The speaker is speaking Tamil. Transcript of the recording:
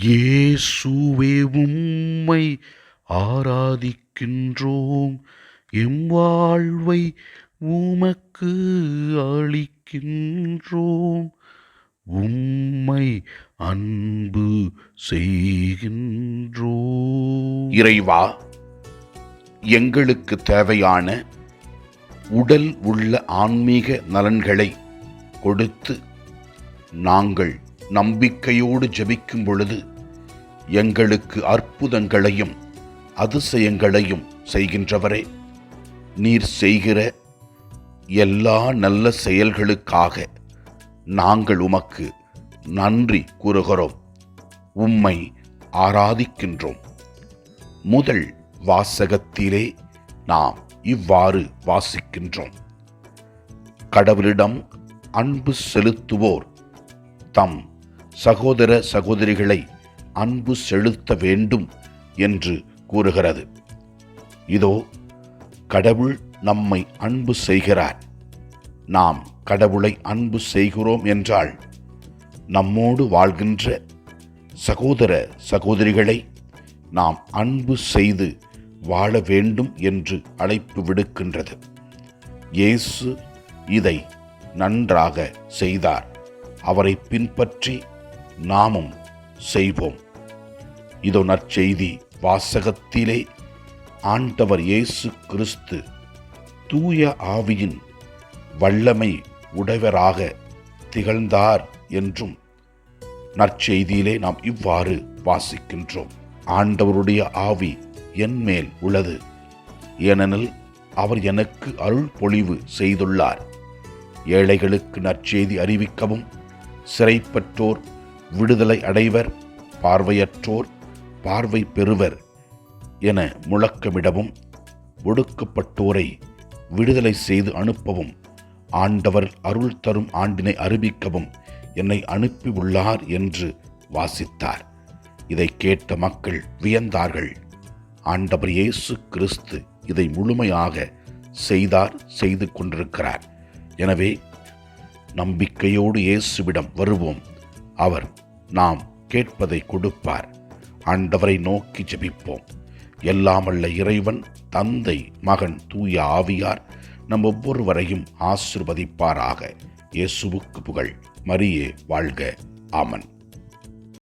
இயேசுவே உம்மை ஆராதிக்கின்றோம். எம் வாழ்வை உமக்கு அளிக்கின்றோம். உம்மை அன்பு செய்கின்றோம். இறைவா எங்களுக்கு தேவையான உடல் உள்ள ஆன்மீக நலன்களை கொடுத்து நாங்கள் நம்பிக்கையோடு ஜெபிக்கும் பொழுது எங்களுக்கு அற்புதங்களையும் அதிசயங்களையும் செய்கின்றவரே நீர் செய்கிற எல்லா நல்ல செயல்களுக்காக நாங்கள் உமக்கு நன்றி கூறுகிறோம். உம்மை ஆராதிக்கின்றோம். முதல் வாசகத்திலே நாம் இவ்வாறு வாசிக்கின்றோம். கடவுளிடம் அன்பு செலுத்துவோர் தம் சகோதர சகோதரிகளை அன்பு செலுத்த வேண்டும் என்று கூறுகிறது. இதோ கடவுள் நம்மை அன்பு செய்கிறார். நாம் கடவுளை அன்பு செய்கிறோம் என்றால் நம்மோடு வாழ்கின்ற சகோதர சகோதரிகளை நாம் அன்பு செய்து வாழ வேண்டும் என்று அழைப்பு விடுக்கின்றது. இயேசு இதை நன்றாக செய்தார். அவரை பின்பற்றி நாமும் செய்வோம். இதோ நற்செய்தி வாசகத்திலே ஆண்டவர் இயேசு கிறிஸ்து தூய ஆவியின் வல்லமை உடையவராக திகழ்ந்தார் என்றும் நற்செய்தியிலே நாம் இவ்வாறு வாசிக்கின்றோம். ஆண்டவருடைய ஆவி என் மேல் உள்ளது. ஏனெனில் அவர் எனக்கு அருள் பொழிவு செய்துள்ளார். ஏழைகளுக்கு நற்செய்தி அறிவிக்கவும் சிறைப்பற்றோர் விடுதலை அடைவர் பார்வையற்றோர் பார்வை பெறுவர் என முழக்கமிடவும் ஒடுக்கப்பட்டோரை விடுதலை செய்து அனுப்பவும் ஆண்டவர் அருள் தரும் ஆண்டினை அறிவிக்கவும் என்னை அனுப்பியுள்ளார் என்று வாசித்தார். இதை கேட்ட மக்கள் வியந்தார்கள். ஆண்டவர் இயேசு கிறிஸ்து இதை முழுமையாக செய்தார் செய்து கொண்டிருக்கிறார். எனவே நம்பிக்கையோடு இயேசுவிடம் வருவோம். அவர் நாம் கேட்பதை கொடுப்பார். ஆண்டவரை நோக்கி ஜெபிப்போம். எல்லாமல்ல இறைவன் தந்தை மகன் தூய ஆவியார் நம் ஒவ்வொருவரையும் ஆசிர்வதிப்பாராக. இயேசுவுக்கு புகழ். மரியே வாழ்க. ஆமன்.